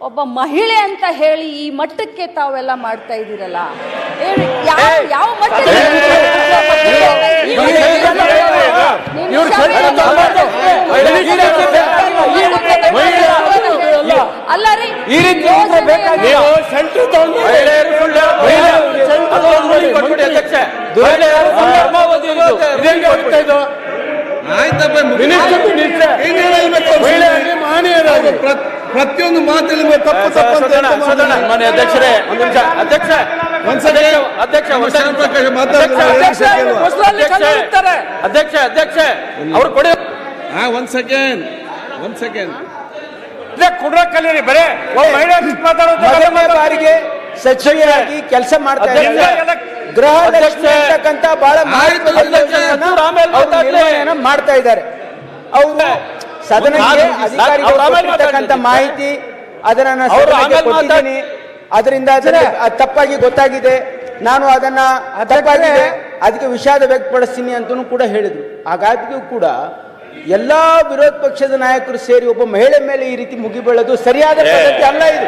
ಒಬ್ಬ ಮಹಿಳೆ ಅಂತ ಹೇಳಿ ಈ ಮಟ್ಟಕ್ಕೆ ತಾವೆಲ್ಲ ಮಾಡ್ತಾ ಇದ್ದೀರಲ್ಲ ಯಾವ ಅಲ್ಲ ರೀ ಈ ರೀತಿ ಆಯ್ತಪ್ಪ ಪ್ರತಿಯೊಂದು ಮಾತಲ್ಲಿ ತಪ್ಪು. ಮಾನ್ಯ ಅಧ್ಯಕ್ಷರೇ ಒಂದು ನಿಮಿಷ. ಅಧ್ಯಕ್ಷ ಅಧ್ಯಕ್ಷ ಅಧ್ಯಕ್ಷ, ಅವ್ರು ಕೊಡಿ. ಹಾ ಒಂದ್ ಸೆಕೆಂಡ್ ಒಂದ್ ಸೆಕೆಂಡ್ ಕುಡ್ರ ಕಲೀರಿ ಬರೇ. ಮಾತಾಡೋದು ಸಚಿವರಾಗಿ ಕೆಲಸ ಮಾಡ್ತಾ ಅಧ್ಯಕ್ಷ, ಇದ್ದಾರೆ ಗೃಹ ಬಹಳ. ಮಾಡ್ತಾ ಇದ್ದಾರೆ. ಅವರು ಸದನಕ್ಕೆ ಅಧಿಕಾರಿಗಳು ಮಾಹಿತಿ ಅದನ್ನ ಕೊಟ್ಟಿದ್ದೀನಿ. ಅದರಿಂದ ತಪ್ಪಾಗಿ ಗೊತ್ತಾಗಿದೆ. ನಾನು ಅದನ್ನ ತಪ್ಪಾಗಿ ಅದಕ್ಕೆ ವಿಷಾದ ವ್ಯಕ್ತಪಡಿಸ್ತೀನಿ ಅಂತಲೂ ಕೂಡ ಹೇಳಿದ್ರು. ಹಾಗಾಗಿಯೂ ಕೂಡ ಎಲ್ಲಾ ವಿರೋಧ ಪಕ್ಷದ ನಾಯಕರು ಸೇರಿ ಒಬ್ಬ ಮಹಿಳೆ ಮೇಲೆ ಈ ರೀತಿ ಮುಗಿಬೀಳೋದು ಸರಿಯಾದ ಪದ್ಧತಿ ಅಲ್ಲ ಇದು.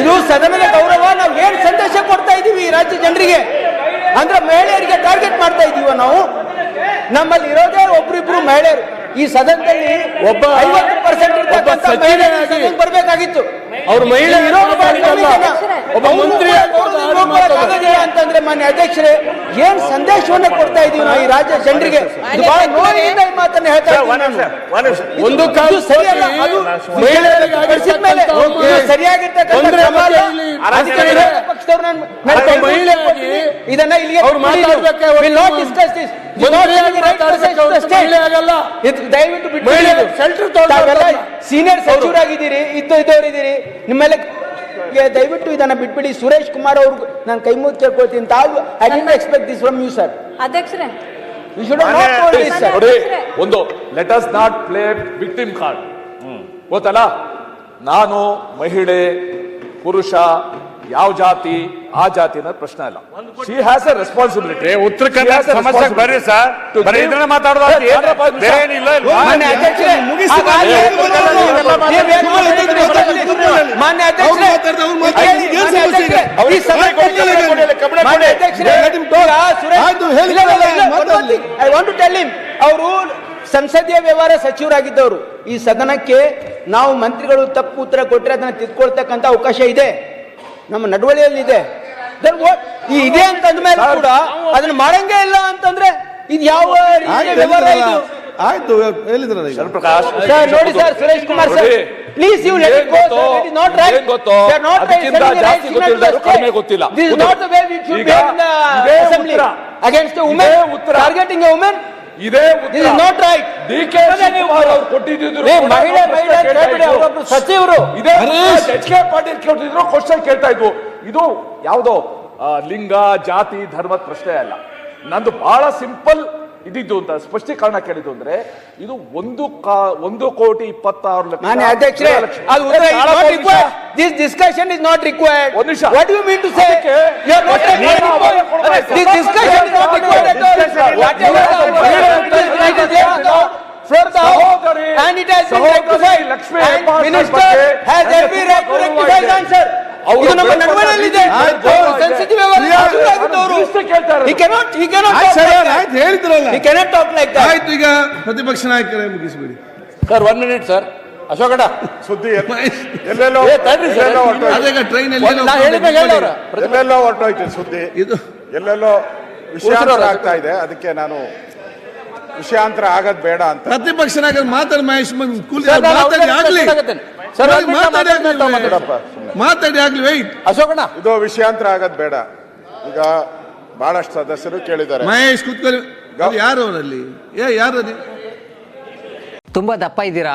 ಇದು ಸದನದ ಗೌರವ ನಾವು ಏನ್ ಸಂದೇಶ ಕೊಡ್ತಾ ಇದೀವಿ ಈ ರಾಜ್ಯ ಜನರಿಗೆ? ಅಂದ್ರೆ ಮಹಿಳೆಯರಿಗೆ ಟಾರ್ಗೆಟ್ ಮಾಡ್ತಾ ಇದೀವ ನಾವು? ನಮ್ಮಲ್ಲಿ ಇರೋದೇ ಒಬ್ರಿಬ್ರು ಮಹಿಳೆಯರು ಈ ಸದನದಲ್ಲಿ ಒಬ್ಬ ಐವತ್ತು ಪರ್ಸೆಂಟ್ ಬರಬೇಕಾಗಿತ್ತು ಅವ್ರ ಮಹಿಳೆ ಜನ. ಒಬ್ಬ ಮಂತ್ರಿ ಅಂತಂದ್ರೆ ಮಾನ್ಯ ಅಧ್ಯಕ್ಷರೇ ಏನ್ ಸಂದೇಶವನ್ನ ಕೊಡ್ತಾ ಇದೀವಿ ನಾವು ಈ ರಾಜ್ಯ ಜನರಿಗೆ? ಮಾತನ್ನ ಹೇಳ್ತಾ. ಒಂದು ಕಾಲು ಇಲ್ಲಿ ಇದನ್ನ ಆಗಲ್ಲ. ದಯವಿಟ್ಟು. ಸೀನಿಯರ್ ಸಚಿವರಾಗಿದ್ದೀರಿ ಇದ್ದು ಇದ್ದವರಿದ್ದೀರಿ. ನಿಮ್ಮೆಲ್ಲ ದಯವಿಟ್ಟು ಇದನ್ನ ಬಿಟ್ಬಿಡಿ. ಸುರೇಶ್ ಕುಮಾರ್ ಅವ್ರಿಗೂ ನಾನು ಕೈ ಮುಗಿದು ಕೇಳ್ಕೊಳ್ತೀನಿ. ತಾವು I didn't expect this from you sir ಅಧ್ಯಕ್ಷರೇ. You should not this sir ನೋಡಿ ಒಂದು let us not play victim card ಗೊತ್ತಲ್ಲ? ನಾನು ಮಹಿಳೆ ಪುರುಷ ಯಾವ ಜಾತಿ ಆ ಜಾತಿ ಅನ್ನೋದು ಪ್ರಶ್ನೆ ಅಲ್ಲ she has A responsibility Uttara Kannada ಸಮಸ್ಯೆ ಬರ್ರಿ ಸರ್. ಬರೀ ಇದನ್ನ ಇಲ್ಲ, ಇಲ್ಲ, ಇಲ್ಲ, ಅವರು ಸಂಸದೀಯ ವ್ಯವಹಾರ ಸಚಿವರಾಗಿದ್ದವರು. ಈ ಸದನಕ್ಕೆ ನಾವು ಮಂತ್ರಿಗಳು ತಪ್ಪು ಉತ್ತರ ಕೊಟ್ಟರೆ ಅದನ್ನ ತಿದ್ಕೊಳ್ತಕ್ಕಂಥ ಅವಕಾಶ ಇದೆ. ನಮ್ಮ ನಡವಳಿಯಲ್ಲಿ ಇದೆ ಅಂತಂದ ಮೇಲೆ ಕೂಡ ಅದನ್ನ ಮಾಡಂಗೇ ಇಲ್ಲ ಅಂತಂದ್ರೆ ಇದು ಯಾವ ಆಯ್ತು ಹೇಳಿದ್ರಲ್ಲ. ಈಗ ಪ್ರಕಾಶ್ ಸರ್ ನೋಡಿ sir Suresh Kumar sir. Please you let ಏನ್ ಇಟ್ ಗೋ ಗೊತ್ತೋ? Sir it is not right ಏನ್ ಗೊತ್ತೋ? ನಾಟ್ ಅದಕ್ಕಿಂತ ಜಾಸ್ತಿ ಗೊತ್ತಿಲ್ದವ್ರು ಕಡಿಮೆ ಗೊತ್ತಿಲ್ಲ. ದಿಸ್ ಇಸ್ ಉತ್ತರ. Not the way we should ಈಗ ಬಿ ಇನ್ ಅಸೆಂಬ್ಲಿ ಉತ್ತರ. Against the women targeting a women ಇದೇ this not right D K Shivakumar ಅವ್ರು ಕೊಟ್ಟಿದ್ರು ಏ, ಮಹಿಳೆ ಅವರೊಬ್ರು ಸಚಿವರು. ಇದೇ ಎಚ್ ಕೆ ಪಾಟೀಲ್ ಕೇಳ್ತಿದ್ರು ಕ್ವಶನ್ ಕೇಳ್ತಾ ಇದ್ವು. ಇದು ಯಾವುದೋ ಲಿಂಗ ಜಾತಿ ಧರ್ಮದ ಪ್ರಶ್ನೆ ಅಲ್ಲ. ನಂದು ಬಹಳ ಸಿಂಪಲ್ ಇದಿದ್ದು ಅಂತ ಸ್ಪಷ್ಟೀಕರಣ ಕೇಳಿದ್ದು ಅಂದ್ರೆ ಇದು ಒಂದು ಒಂದು ಕೋಟಿ ಇಪ್ಪತ್ತಾರು ಲಕ್ಷ ಮಾನ್ಯ ಅಧ್ಯಕ್ಷರೇ ಇಸ್ ನಾಟ್ ಉತ್ತರ ಏ, is ತಾಳಪ್ಪ not ಒಂದು ನಿಮಿಷ. And it has been ಸಹೋದರಿ rectified. Lakshmi And Hebbalkar minister ಬಗ್ಗೆ has every right to rectify the ಇದೆ. answer. ಇದು ನಮ್ಮ ಅವರು ಆಯ್ತು. sensitive ವ್ಯವಹಾರ ಯಾರು? ಸಚಿವರಾಗಿದ್ದವರು. ಇಷ್ಟೇ ಕೇಳ್ತಾ ಇರೋದು. He cannot, he cannot ಆಯ್ತು talk ಸರ್ like that. ಆಯ್ತು ಹೇಳಿದ್ರಲ್ಲ He cannot talk like that. ಆಯ್ತು ಈಗ ಪ್ರತಿಪಕ್ಷ ನಾಯಕರೇ ಮುಗಿಸಬೇಡಿ ಸರ್ 1 ಮಿನಿಟ್ ಸರ್ ಅಶೋಕಡ ಸುದ್ದಿ ಎಲ್ಲೆಲ್ಲೋ ಏ, ತಡ್ರಿ ಸರ್. ಅದೇ ಟ್ರೈನ್ ಅಲ್ಲಿ ನಾನು ಹೇಳಿದಾಗ ಹೇಳವ್ರ ಎಲ್ಲೆಲ್ಲೋ ಹೊರಟೋಯ್ತು ಸುದ್ದಿ ಇದು ಎಲ್ಲೆಲ್ಲೋ ವಿಷಯ ಆಗ್ತಾ ಇದೆ ಅದಕ್ಕೆ ನಾನು ವಿಷಯಾಂತರ ಆಗದ್ ಬೇಡ ಅಂತ. ಪ್ರತಿಪಕ್ಷ ನಾಯಕರು ಮಾತಾಡಿ ಮಹೇಶ್ ಮಾತಾಡಿ ಆಗ್ಲಿ. ಮಾತಾಡಿ ಆಗ್ಲಿ ಮಾತಾಡ್ತೇನೆ, ಮಾತಾಡಪ್ಪ, ಮಾತಾಡಿ ಆಗ್ಲಿ ವೈಟ್ ಅಶೋಕಣ್ಣ. ಇದು ವಿಷಯಾಂತರ ಆಗದ್ ಬೇಡ. ಈಗ ಬಹಳಷ್ಟು ಸದಸ್ಯರು ಕೇಳಿದ್ದಾರೆ. ಮಹೇಶ್ ಕೂತ್ಕೊಳ್ಳಿ. ಯಾರು ಅವರಲ್ಲಿ? ಏ ಯಾರು ಅದು? ತುಂಬಾ ದಪ್ಪ ಇದ್ದೀರಾ?